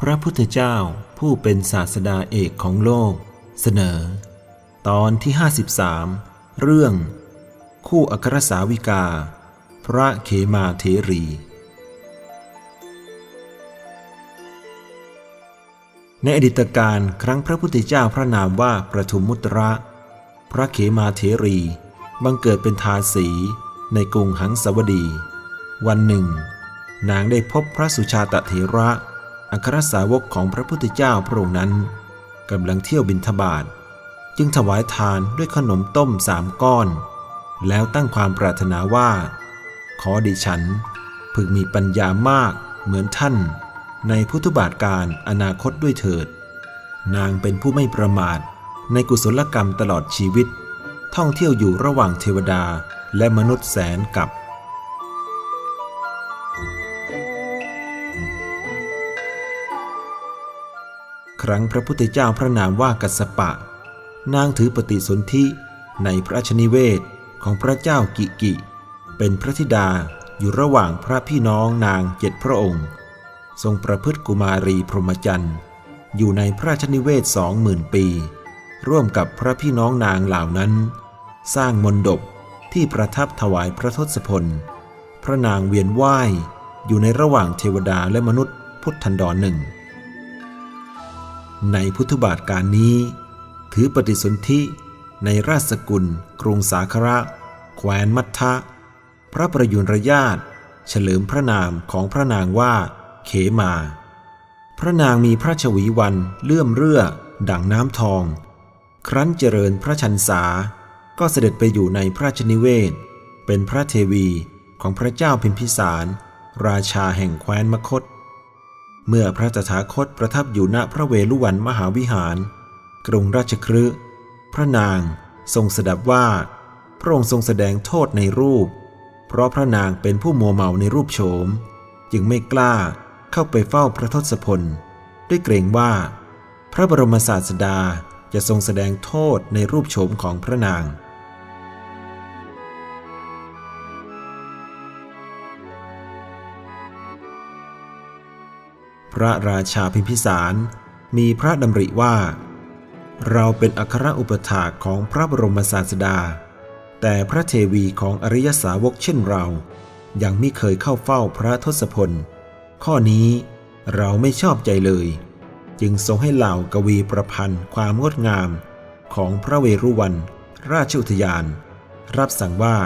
พระพุทธเจ้าผู้เป็นศาสดาเอกของโลก เสนอ ตอนที่ 53 เรื่อง คู่อัครสาวิกา พระเขมาเทรี ในอดีตการครั้งพระพุทธเจ้าพระนามว่าประทุมมุตระ พระเขมาเทรี บังเกิดเป็นทาสีในกรุงหังสวดี วันหนึ่ง นางได้พบพระสุชาตเถระ อัครสาวกของพระพุทธเจ้าพระองค์นั้นกำลังเที่ยวบินทบาทจึงถวายทานด้วยขนมต้มสามก้อน แล้วตั้งความปรารถนาว่า ขอดิฉัน พึงมีปัญญามากเหมือนท่าน ในพุทธบาทการอนาคตด้วยเถิด นางเป็นผู้ไม่ประมาทในกุศลกรรมตลอดชีวิต ท่องเที่ยวอยู่ระหว่างเทวดาและมนุษย์แสนกับ ครั้งพระพุทธเจ้าพระนามว่ากัสปะ นางถือปฏิสนธิในพระชนิเวศของพระเจ้ากิกิ เป็นพระธิดาอยู่ระหว่างพระพี่น้องนางเจ็ดพระองค์ ทรงประพฤติกุมารีพรหมจรรย์ อยู่ในพระชนิเวศสองหมื่นปี ร่วมกับพระพี่น้องนางเหล่านั้น สร้างมนดบที่ประทับถวายพระทศพล พระนางเวียนว่ายอยู่ในระหว่างเทวดาและมนุษย์พุทธันดรหนึ่ง ในพุทธบาทการนี้ ถือปฏิสนธิในราชสกุล กรุงสาคระ แควนมัททะ พระประยุรญาตเฉลิมพระนามของพระนางว่า เขมา พระนางมีพระชวีวันเลื่อมเรื่อ ดั่งน้ำทอง ครั้นเจริญพระชันษา ก็เสด็จไปอยู่ในพระชนิเวศ เป็นพระเทวีของพระเจ้าพิมพิสาร ราชาแห่งแคว้นมคต เมื่อพระตถาคตประทับอยู่ณพระเวฬุวันมหาวิหาร กรุงราชครืพระนางทรงสดับว่า พระองค์ทรงแสดงโทษในรูป เพราะพระนางเป็นผู้มัวเมาในรูปโฉม จึงไม่กล้าเข้าไปเฝ้าพระทศพล ด้วยเกรงว่า พระบรมศาสดาจะทรงแสดงโทษในรูปโฉมของพระนาง พระราชาพิมพิสาร มีพระดำริว่า เราเป็นอัครอุปถากของพระบรมศาสดา แต่พระเทวีของอริยสาวกเช่นเรา ยังไม่เคยเข้าเฝ้าพระทศพล ข้อนี้เราไม่ชอบใจเลย จึงทรงให้เหล่ากวีประพันธ์ความงดงามของพระเวรุวัน ราชอุทยาน รับสั่งว่า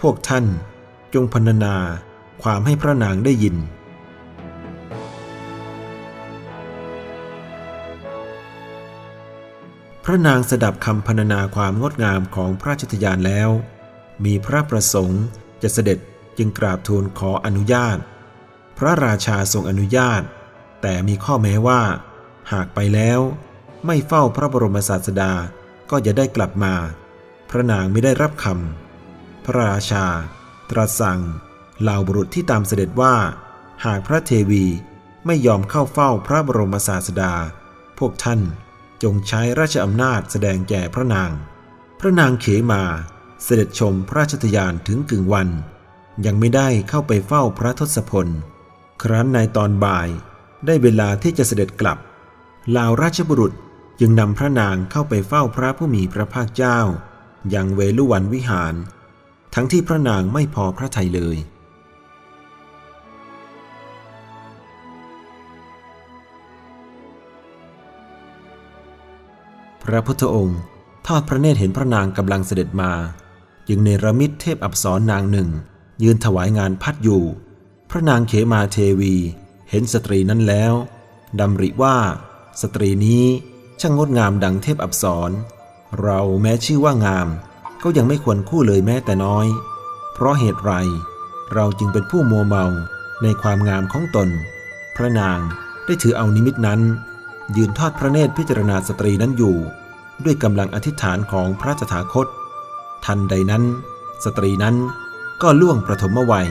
พวกท่านจงพรรณนาความให้พระนางได้ยิน พระนางสดับคำพรรณนาความงดงามของพระราชทยานแล้ว มีพระประสงค์จะเสด็จจึงกราบทูลขออนุญาต พระราชาทรงอนุญาต แต่มีข้อแม้ว่า หากไปแล้ว ไม่เฝ้าพระบรมศาสดาก็จะได้กลับมา พระนางไม่ได้รับคำพระราชา ตรัสสั่งเหล่าบุรุษที่ตามเสด็จว่า หากพระเทวีไม่ยอมเข้าเฝ้าพระบรมศาสดา พวกท่าน จงใช้ราชอำนาจแสดงแก่พระนาง พระนางเขมาเสด็จชมพระราชทยานถึงกึ่งวัน ยังไม่ได้เข้าไปเฝ้าพระทศพล ครั้นในตอนบ่ายได้เวลาที่จะเสด็จกลับล่าราชบุรุษจึงนำพระนางเข้าไปเฝ้าพระผู้มีพระภาคเจ้าย่างเวลุวันวิหาร ทั้งที่พระนางไม่พอพระทัยเลย พระพุทธองค์ทอดพระเนตรเห็นพระนางกำลังเสด็จมา จึงเนรมิตเทพอับสรนางหนึ่ง ยืนถวายงานพัดอยู่ พระนางเขมาเทวี เห็นสตรีนั้นแล้วดำริว่า สตรีนี้ช่างงดงามดังเทพอับสร เราแม้ชื่อว่างาม ก็ยังไม่ควรคู่เลยแม้แต่น้อย เพราะเหตุไร เราจึงเป็นผู้มัวเมาในความงามของตน พระนางได้ถือเอานิมิตนั้น ยืนทอดพระเนตรพิจารณาสตรีนั้นอยู่ ด้วยกำลังอธิษฐานของพระตถาคต ทันใดนั้น สตรีนั้นก็ล่วงประถมวัย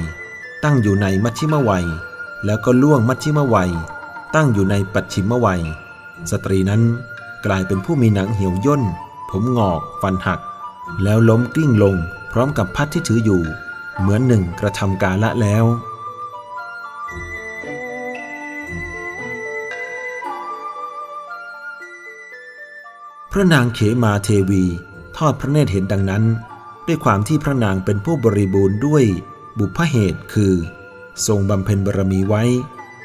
ตั้งอยู่ในมัชชิมวัย แล้วก็ล่วงมัชชิมวัย ตั้งอยู่ในปัจฉิมวัย สตรีนั้นกลายเป็นผู้มีหนังเหี่ยวย่น ผมงอกฟันหัก แล้วล้มกลิ้งลงพร้อมกับพัดที่ถืออยู่ เหมือนหนึ่งกระทำกาละแล้ว พระนางเขมาเทวี ทอดพระเนตรเห็นดังนั้น ด้วยความที่พระนางเป็นผู้บริบูรณ์ด้วยบุพเหตุคือ ทรงบำเพ็ญบารมีไว้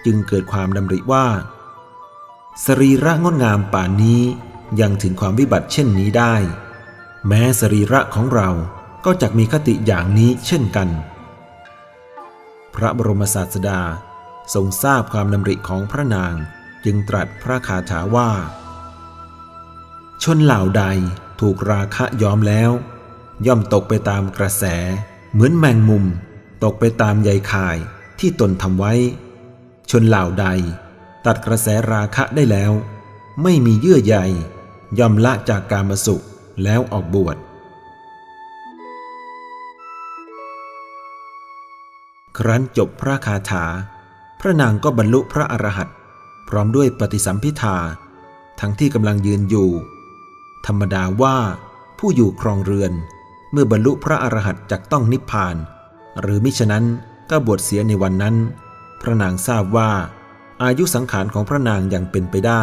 จึงเกิดความดำริว่า สรีระงดงามป่านนี้ยังถึงความวิบัติเช่นนี้ได้ แม้สรีระของเราก็จะมีคติอย่างนี้เช่นกัน พระบรมศาสดาทรงทราบความดำริของพระนางจึงตรัสพระคาถาว่า ชนเหล่าใดถูกราคะย้อมแล้ว ย่อมตกไปตามกระแส เหมือนแมงมุม ตกไปตามใยข่ายที่ตนทำไว้ ชนเหล่าใด ตัดกระแสราคะได้แล้ว ไม่มีเยื่อใยย่อมละจากการมาสุขแล้วออกบวชครั้นจบพระคาถา พระนางก็บรรลุพระอรหันต์พร้อมด้วยปฏิสัมพิทาทั้งที่กำลังยืนอยู่ ธรรมดาว่าผู้อยู่ครองเรือน เมื่อบรรลุพระอรหันต์จักต้องนิพพาน หรือมิฉะนั้นก็บวชเสียในวันนั้น พระนางทราบว่า อายุสังขารของพระนางยังเป็นไปได้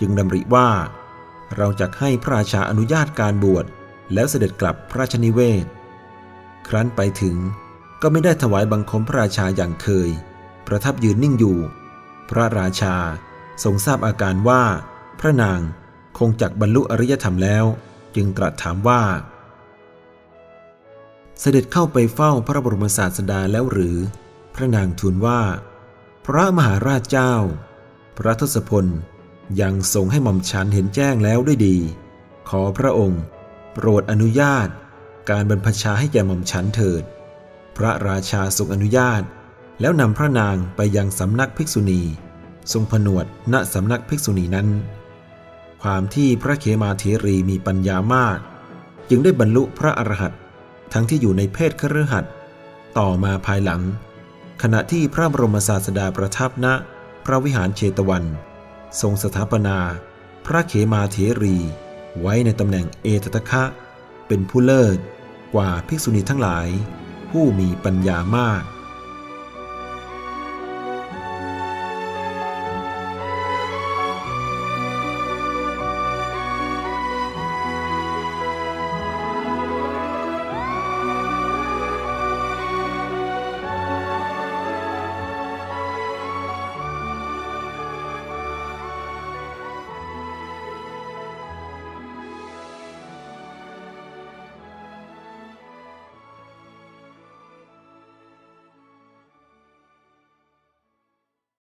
จึงดำริว่า เราจะให้พระราชาอนุญาตการบวชแล้วเสด็จกลับพระราชนิเวศ ครั้นไปถึงก็ไม่ได้ถวายบังคมพระราชาอย่างเคย ประทับยืนนิ่งอยู่ พระราชาทรงทราบอาการว่า พระนาง คงจักบรรลุอริยธรรมแล้ว จึงตรัสถามว่า เสด็จเข้าไปเฝ้าพระบรมศาสดาแล้วหรือ พระนางทูลว่า พระมหาราชเจ้า พระทศพลยังทรงให้หม่อมฉันเห็นแจ้งแล้วด้วยดี ขอพระองค์ โปรดอนุญาต การบรรพชาให้แก่หม่อมฉันเถิด พระราชาทรงอนุญาต แล้วนำพระนางไปยังสำนักภิกษุณี ทรงผนวดณสำนักภิกษุณีนั้น ความที่พระเขมาเถรีมีปัญญามาก จึงได้บรรลุพระอรหันต์ทั้งที่อยู่ในเพศคฤหัสถ์ต่อมาภายหลัง ขณะที่พระบรมศาสดาประทับณพระวิหารเชตวัน ทรงสถาปนา พระเขมาเถรี ไว้ในตำแหน่งเอตตะคะ เป็นผู้เลิศกว่าภิกษุณีทั้งหลาย ผู้มีปัญญามาก